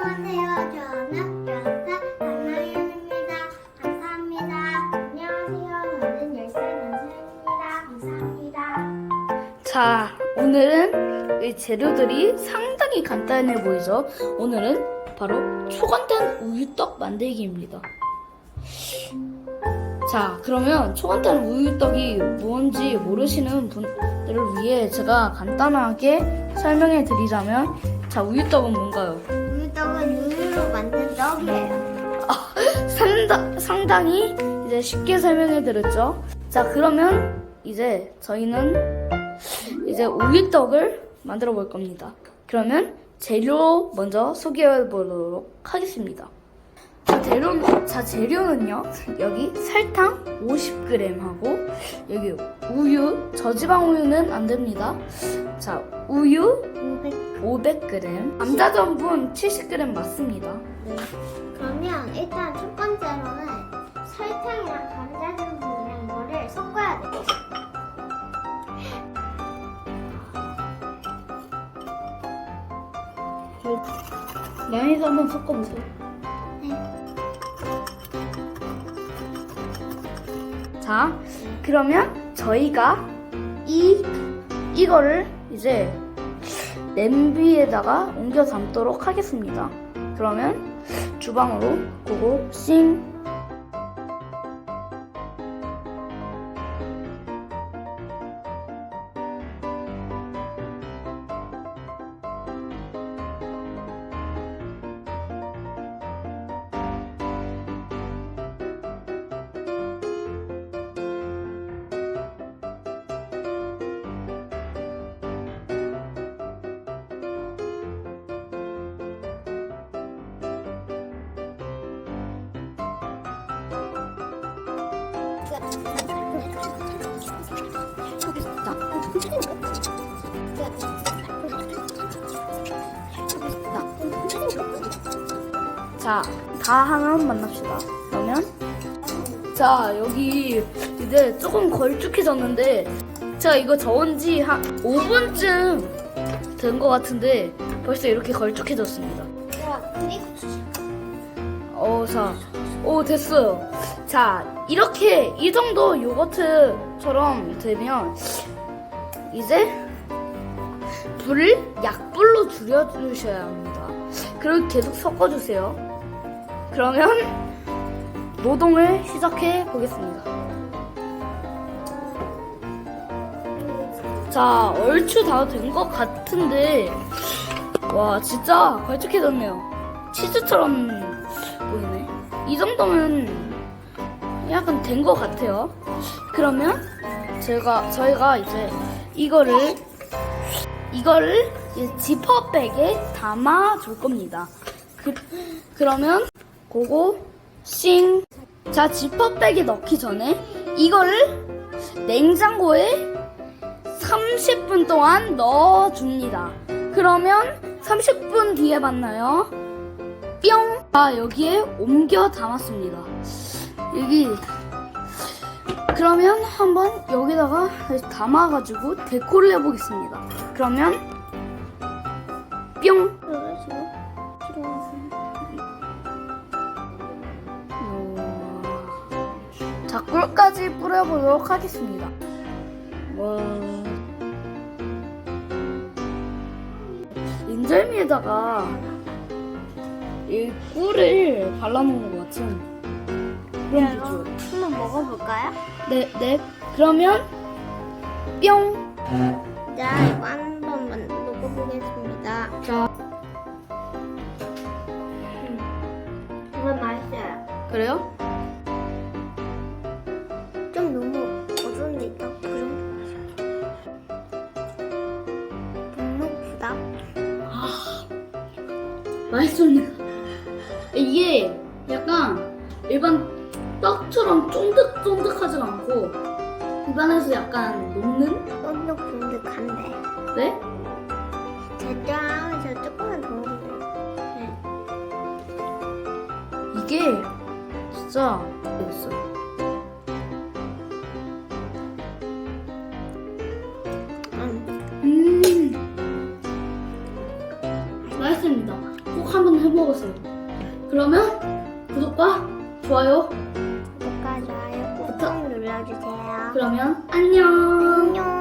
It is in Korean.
안녕하세요. 저는 별사 강나윤입니다. 감사합니다. 안녕하세요. 저는 10살 연수입니다. 감사합니다. 자, 오늘은 이 재료들이 상당히 간단해 보이죠? 오늘은 바로 초간단 우유떡 만들기입니다. 자, 그러면 초간단 우유떡이 뭔지 모르시는 분들을 위해 제가 간단하게 설명해 드리자면, 자, 우유떡은 뭔가요? 우유떡은 우유로 만든 떡이에요. 상다, 상당히 이제 쉽게 설명해 드렸죠? 자, 그러면 이제 저희는 이제 우유떡을 만들어 볼 겁니다. 그러면 재료 먼저 소개해 보도록 하겠습니다. 자, 재료, 자, 재료는요, 여기 설탕 50g 하고, 여기 우유, 저지방 우유는 안 됩니다. 자, 우유 500. 500g, 감자전분 70g 맞습니다. 네. 그러면 일단 첫 번째로는 설탕이랑 감자 전분이랑 이거를 섞어야 돼요. 양해서 한번 섞어보세요. 자, 그러면 저희가 이 이거를 이제 냄비에다가 옮겨 담도록 하겠습니다. 그러면 주방으로 고고 싱. 자, 다 하면 만납시다. 그러면 자, 여기 이제 조금 걸쭉해졌는데 제가 이거 저은 지한 5분쯤 된 것 같은데 벌써 이렇게 걸쭉해졌습니다. 자, 어, 자, 오, 됐어요. 자, 이렇게, 이 정도 요거트처럼 되면, 이제, 불을 약불로 줄여주셔야 합니다. 그리고 계속 섞어주세요. 그러면, 노동을 시작해 보겠습니다. 자, 얼추 다 된 것 같은데, 와, 진짜 걸쭉해졌네요. 치즈처럼 보이네. 이 정도면 약간 된 것 같아요. 그러면 제가 저희가 이제 이거를 이거를 지퍼백에 담아 줄 겁니다. 그, 그러면 그거 싱. 자 지퍼백에 넣기 전에 이거를 냉장고에 30분 동안 넣어줍니다. 그러면 30분 뒤에 만나요. 뿅! 아, 여기에 옮겨 담았습니다. 여기. 그러면 한번 여기다가 담아가지고 데코를 해보겠습니다. 그러면, 꿀까지 뿌려보도록 하겠습니다. 와. 인절미에다가 이 꿀을 발라놓은 것 같은 그런 비주얼. 한번 먹어볼까요? 네, 네. 그러면 뿅. 자, 이거 한번 만- 먹어보겠습니다. 자, 맛있습니다. 이게 약간 일반 떡처럼 쫀득쫀득하지 않고 입안에서 약간 녹는? 쫀득쫀득한데. 네? 저장 저 조금만 더 먹으면 이게 진짜 맛있어요. 먹었어요. 그러면 구독과 좋아요. 구독과 좋아요 꾹꾹 눌러주세요. 그러면 안녕. 안녕.